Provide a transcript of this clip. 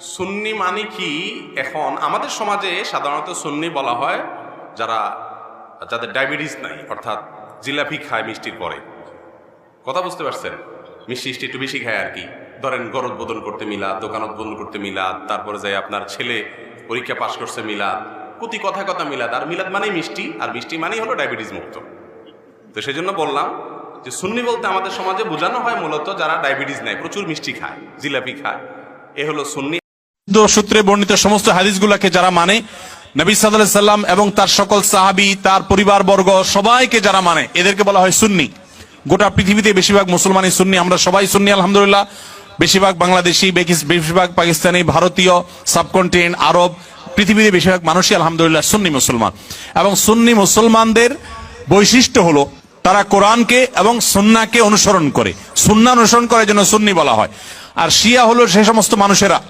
সুন্নি মানে কি? এখন আমাদের সমাজে সাধারণত সুন্নি বলা হয় যারা, যাদের ডায়াবেটিস নাই, অর্থাৎ জিলাপি খায় মিষ্টির পরে। কথা বুঝতে পারছেন? মিষ্টি মিষ্টি একটু বেশি খায় আর কি। ধরেন গর উদ্বোধন করতে মিলাদ, দোকান উদ্বোধন করতে মিলাদ, তারপরে যাই আপনার ছেলে পরীক্ষা পাশ করছে মিলাদ, প্রতি কথা কথা মিলাদ। আর মিলাদ মানেই মিষ্টি, আর মিষ্টি মানেই হলো ডায়াবেটিস মুক্ত। তো সেই জন্য বললাম যে সুন্নি বলতে আমাদের সমাজে বোঝানো হয় মূলত যারা ডায়াবেটিস নেয় প্রচুর মিষ্টি খায়, জিলাপি খায়। এ হলো সুন্নি সূত্রে বর্ণিত সমস্ত হাদিসগুলোকে যারা মানে নবী সাল্লাল্লাহু সাল্লাম এবং তার সকল সাহাবী, তার পরিবার বর্গ সবাইকে যারা মানে এদেরকে বলা হয় সুন্নি। গোটা পৃথিবীতে বেশিরভাগ মুসলমানই সুন্নি, আমরা সবাই সুন্নি, আলহামদুলিল্লাহ। বেশিরভাগ বাংলাদেশি বেশিরভাগ পাকিস্তানি, ভারতীয়, সাবকন্টিনেন্ট, আরব, পৃথিবীতে বেশিরভাগ মানুষই আলহামদুলিল্লাহ সুন্নি মুসলমান। এবং সুন্নি মুসলমানদের বৈশিষ্ট্য হলো, তারা কোরআনকে এবং সুন্নাকে অনুসরণ করে। সুন্না অনুসরণ করার জন্য সুন্নি বলা হয়। আর শিয়া হলো সে সমস্ত মানুষেরা।